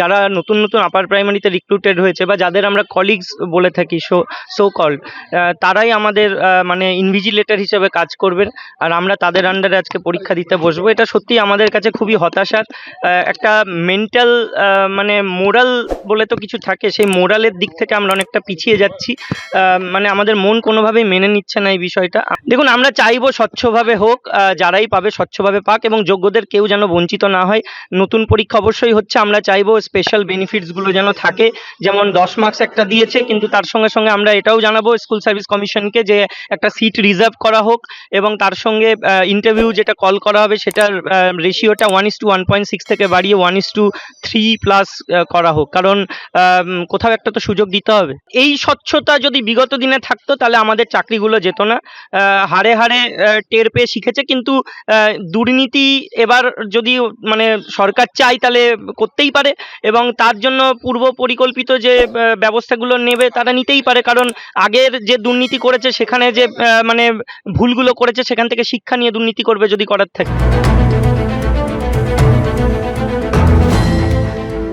যারা নতুন নতুন আপার প্রাইমারিতে রিক্রুটেড হয়েছে বা যাদের আমরা কলিগস বলে থাকি সো সো কল তারাই আমাদের মানে ইনভিজিলেটর হিসেবে কাজ করবেন। আর আমরা তাদের আন্ডারে আজকে পরীক্ষা দিতে বসবো। এটা সত্যি আমাদের কাছে খুবই হতাশার একটা মেন্টাল মানে মোরাল বলে তো কিছু থাকে, সেই মোরালের দিক থেকে আমরা অনেকটা পিছিয়ে যাচ্ছি। মানে আমাদের মন কোনোভাবেই মেনে নিচ্ছে না এই বিষয়টা। দেখুন, আমরা চাইব স্বচ্ছভাবে হোক যারাই পাবে স্বচ্ছভাবে পাক এবং যোগ্যদের কেউ যেন বঞ্চিত না হয়। নতুন পরীক্ষা অবশ্যই হচ্ছে, আমরা চাইব স্পেশাল বেনিফিটসগুলো যেন থাকে, যেমন দশ মার্কস একটা দিয়েছে, কিন্তু তার সঙ্গে সঙ্গে আমরা এটাও জানাব স্কুল সার্ভিস কমিশনকে যে একটা সিট রিজার্ভ করা হোক এবং তার সঙ্গে ইন্টারভিউ যেটা কল করা হবে সেটার রেশিওটা one is to one point six থেকে বাড়িয়ে one is to three plus করা হোক। কারণ কোথাও একটা তো সুযোগ দিতে হবে। এই স্বচ্ছতা যদি বিগত দিনে থাকতো, তাহলে আমাদের চাকরিগুলো যেত না। হাড়ে হাড়ে টের পেয়ে শিখেছে, কিন্তু দুর্নীতি এবার যদি মানে সরকার চাই তাহলে করতেই পারে। এবং তার জন্য পূর্ব পরিকল্পিত যে ব্যবস্থাগুলো নেবে তারা নিতেই পারে। কারণ আগের যে দুর্নীতি করেছে, সেখানে যে মানে ভুলগুলো করেছে, সেখান থেকে শিক্ষা নিয়ে দুর্নীতি করবে যদি করার থাকে।